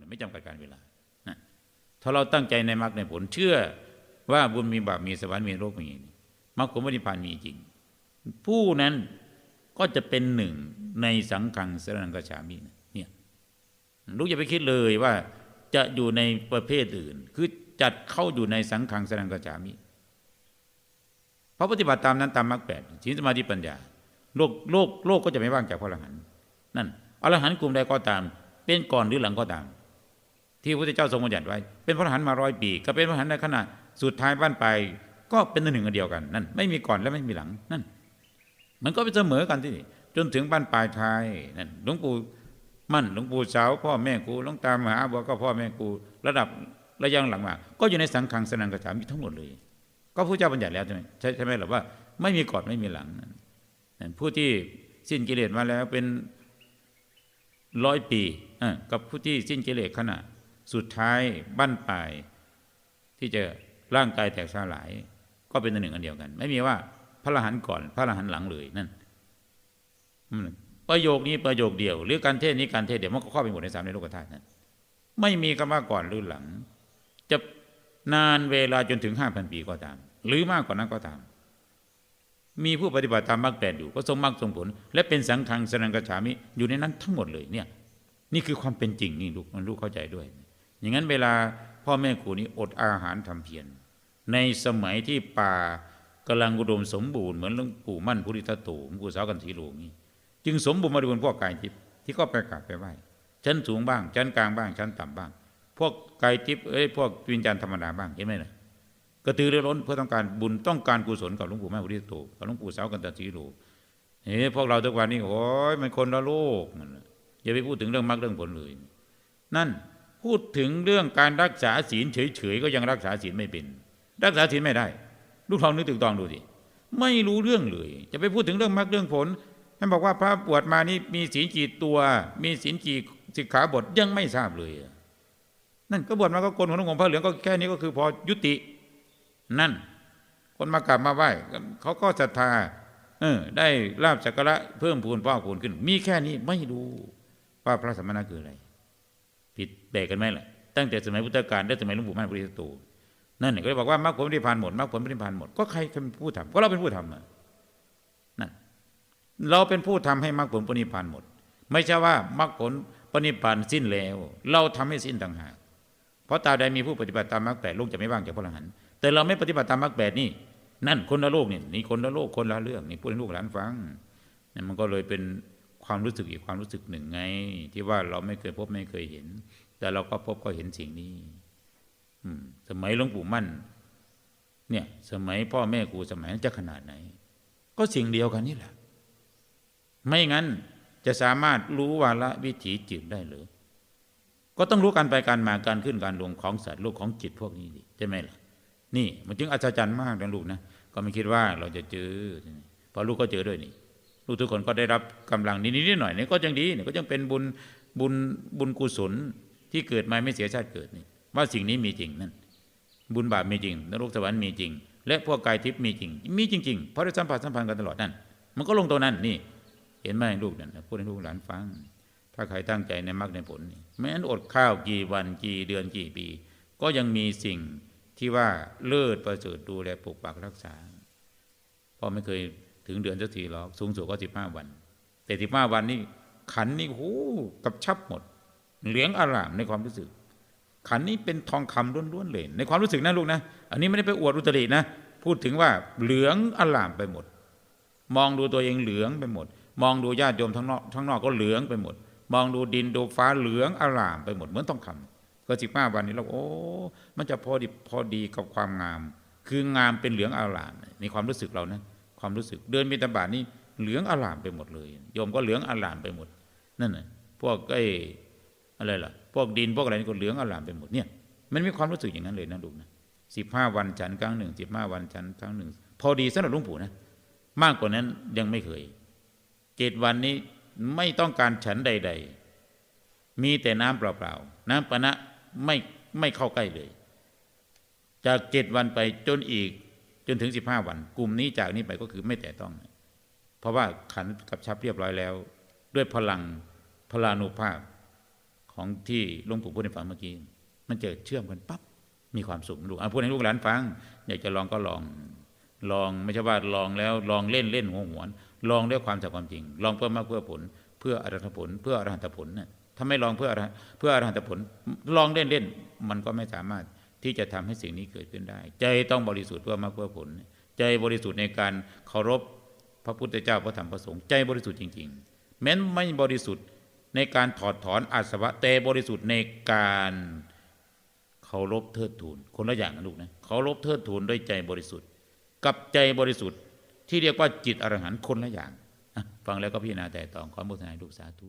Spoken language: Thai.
ลูกไม่จำกัดการเวลาถ้าเราตั้งใจในมรรคในผลเชื่อว่าบุญมีบาปมีสวรรค์มีโลกมีมรรคผลปฏิพานมีจริง ผู้นั้นก็จะเป็นหนึ่งในสังขังสรนังกชามินะเนี่ยลูกอย่าไปคิดเลยว่าจะอยู่ในประเภทอื่น คือจัดเข้าอยู่ในสังขังสรนังกชามิเพราะปฏิบัติตามนั้นตามมรรคแปดศีลสมาธิปัญญา โลกโลกโลกก็จะไม่ว่างจากพระอรหันต์นั่นอรหันต์กลุ่มใดก็ตาม เป็นก่อนหรือหลังก็ตาม ที่พระพุทธเจ้าทรงบัญญัติไว้ เป็นพระอรหันต์มาร้อยปี ก็เป็นพระอรหันต์ในขณะสุดท้ายบ้านไป ก็เป็นหนึ่งอันเดียวกันนั่นไม่มีก่อนและไม่มีหลังนั่น มันก็เป็นเสมอกันที่นี่จนถึงบ้านปลายท้ายนั่นหลวงปู่มั่นหลวงปู่สาวพ่อแม่กูหลวงตามหาบัวก็พ่อแม่กูระดับระยะหลังมาก็อยู่ในสังขังสนังกระฉามีทั้งหมดเลย ก็พระเจ้าบัญญัติแล้วใช่ไหมใช่ใช่ไหมหรือว่าไม่มีก่อนไม่มีหลังนั่นผู้ที่สิ้นกิเลสมาแล้วเป็นร้อยปีกับผู้ที่สิ้นกิเลสขณะ สุดท้ายบั้นปลาย ที่จะร่างกายแตกสลาย ก็เป็นอันหนึ่งอันเดียวกัน ไม่มีว่าพระรหันต์ก่อนพระรหันต์หลังเลยนั่นประโยคนี้ประโยคเดียว หรือการเทศนี้การเทศเดียวมันก็เข้าไปหมดในสามในโลกธาตุนั้นไม่มีคำว่าก่อนหรือหลัง จะนานเวลาจนถึงห้าพันปีก็ตาม หรือมากกว่านั้นก็ตาม มีผู้ปฏิบัติตามมรรคแปดอยู่ก็ทรงมรรคทรงผล และเป็นสังฆังสนังกระฉามิอยู่ในนั้นทั้งหมดเลยเนี่ย นี่คือความเป็นจริงนี่ลูกมันลูกเข้าใจด้วย อย่างนั้นเวลาพ่อแม่ครูนี้อดอาหารทำเพียรในสมัยที่ป่ากำลังอุดมสมบูรณ์เหมือนหลวงปู่มั่นพุทธิทัตโตหลวงปู่สาวกันทีหลวงนี้ จึงสมบูรณ์มาด้วยพวกกายทิพย์ที่ก็ไปกราบไปไหว้ชั้นสูงบ้าง ชั้นกลางบ้าง ชั้นต่ำบ้าง พวกกายทิพย์เอ้ยพวกวิญญาณธรรมดาบ้างเห็นไหมล่ะกระตือรือร้นเพื่อต้องการบุญต้องการกุศลกับหลวงปู่แม่พุทธิทัตโตกับหลวงปู่สาวกันทีหลวงเฮ้พวกเราทุกวันนี้โอ้ยมันคนละโลกมันอย่าไปพูดถึงเรื่องมรรคเรื่องผลเลย นั่น พูดถึงเรื่องการรักษาศีลเฉยๆก็ยังรักษาศีลไม่เป็น รักษาศีลไม่ได้ ลูกทองนึกถึงตองดูสิไม่รู้เรื่องเลย จะไปพูดถึงเรื่องมรรคเรื่องผลท่านบอกว่าพระบวชมานี่มีศีลกี่ตัว มีศีลกี่สิกขาบทยังไม่ทราบเลยนั่นก็บวชมาก็โกนหัวนุ่งห่มผ้าเหลืองก็แค่นี้ก็คือพอยุติ นั่น คนมากราบมาไหว้เขาก็ศรัทธาเออได้ลาบสักการะเพิ่มพูนป้าพูนขึ้น มีแค่นี้ไม่รู้ว่าพระสมณะคืออะไร ผิดแบกกันไหมล่ะตั้งแต่สมัยพุทธกาลได้สมัยหลวงปู่มั่นปริสุทธิ์นั่นก็เลยบอกว่ามรรคผลปฏิพานหมดมรรคผลปฏิพานหมดก็ใครเป็นผู้ทำก็เราเป็นผู้ทำนั่นเราเป็นผู้ทำให้มรรคผลปฏิพานหมด ไม่ใช่ว่ามรรคผลปฏิพานสิ้นแล้ว เราทำให้สิ้นต่างหากเพราะตาใดมีผู้ปฏิบัติตามมรรคแปดโลกจะไม่ว่างจากพระอรหันต์แต่เราไม่ปฏิบัติตามมรรคแปดนี่นั่นคนละโลกนี่นี่คนละโลกคนละเรื่องนี่พูดให้ลูกหลานฟังนั่มันก็เลยเป็น ความรู้สึกอีกความรู้สึกหนึ่งไง ที่ว่าเราไม่เคยพบไม่เคยเห็น แต่เราก็พบก็เห็นสิ่งนี้สมัยหลวงปู่มั่น เนี่ย สมัยพ่อแม่ครูสมัยนั้นจะขนาดไหน ก็สิ่งเดียวกันนี่แหละ ไม่งั้นจะสามารถรู้วาระวิถีจิตได้หรือก็ต้องรู้การไปการมาการขึ้นการลงของสัตว์โลกของจิตพวกนี้ดิใช่ไหมล่ะ นี่มันจึงอัศจรรย์มากนะลูกนะก็ไม่คิดว่าเราจะเจอพอลูกก็เจอด้วยนี่ ลูกทุกคนก็ได้รับกำลังนิดๆหน่อยนี่ก็ยังดีนี่ก็ยังเป็นบุญบุญบุญกุศลที่เกิดมาไม่เสียชาติเกิดนี่ว่าสิ่งนี้มีจริงนั่นบุญบาปมีจริงนรกสวรรค์มีจริง และพวกกายทิพย์มีจริง มีจริงๆเพราะได้สัมผัสสัมพันธ์กันตลอดนั่นมันก็ลงตัวนั้นนี่ เห็นไหมลูกนั่นพูดให้ลูกหลานฟัง ถ้าใครตั้งใจในมรรคในผลแม้นอดข้าวกี่วันกี่เดือนกี่ปี ก็ยังมีสิ่งที่ว่าเลิศประเสริฐดูแลปกปักรักษาพอไม่เคย ถึงเดือนสักทีหรอกสูงสุดก็สิบห้าวัน แต่สิบห้าวันนี่ขันนี่โอ้กับชับหมด เหลืองอารามในความรู้สึก ขันนี้เป็นทองคำล้วนๆเลย ในความรู้สึกนะลูกนะ อันนี้ไม่ได้ไปอวดอุตรินะ พูดถึงว่าเหลืองอลามไปหมด มองดูตัวเองเหลืองไปหมด มองดูญาติโยมทั้งนอกทั้งนอกก็เหลืองไปหมด มองดูดินดูฟ้าเหลืองอลามไปหมดเหมือนทองคำก็สิบห้าวันนี้เราโอ้มันจะพอดีพอดีกับความงาม คืองามเป็นเหลืองอลามในความรู้สึกเรานะ ความรู้สึกเดินมีตบาทนี่เหลืองอลามไปหมดเลยโยมก็เหลืองอลามไปหมดนั่นน่ะพวกไอ้อะไรล่ะ พวกดินพวกอะไรนี่ก็เหลืองอลามไปหมดเนี่ย มันมีความรู้สึกอย่างนั้นเลยนะลูกนะสิบห้าวันฉันครั้งหนึ่งสิบห้าวันฉันครั้งหนึ่ง พอดีสำหรับลุงปู่นะมากกว่านั้นยังไม่เคยเจ็ดวันนี้ไม่ต้องการฉันใด ๆ มีแต่น้ำเปล่าๆน้ำปะนะไม่ไม่เข้าใกล้เลย จากเจ็ดวันไปจนอีก นถึงสิบห้าวัน กลุ่มนี้จากนี้ไปก็คือไม่แต่ต้อง เพราะว่าขันกับชับเรียบร้อยแล้ว ด้วยพลังพลานุภาพของที่หลวงปู่พูดให้ฟังเมื่อกี้มันจะเชื่อมกันปั๊บมีความสุขลูกเอาพูดให้ลูกหลานฟัง อยากจะลองก็ลอง ลองไม่ใช่ว่าลองแล้วลองเล่นเล่นหัวหวน ลองด้วยความจากความจริง ลองเพื่อมากเพื่อผล เพื่ออรหัตผล เพื่ออรหัตผลน่ะถ้าไม่ลองเพื่ออรหัตเพื่ออรหัตผล ลองเล่นเล่นมันก็ไม่สามารถ ที่จะทำให้สิ่งนี้เกิดขึ้นได้ ใจต้องบริสุทธิ์เพื่อมาเพื่อผล ใจบริสุทธิ์ในการเคารพพระพุทธเจ้าพระธรรมพระสงฆ์ใจบริสุทธิ์จริง ๆ แม้นไม่บริสุทธิ์ในการถอดถอนอาสวะแต่บริสุทธิ์ในการเคารพเทิดทูนคนละอย่างนะลูกนะเคารพเทิดทูนด้วยใจบริสุทธิ์ กับใจบริสุทธิ์ที่เรียกว่าจิตอรหันต์คนละอย่างฟังแล้วก็พิจารณาแต่ตองความมุทนาให้ลูกสาธุ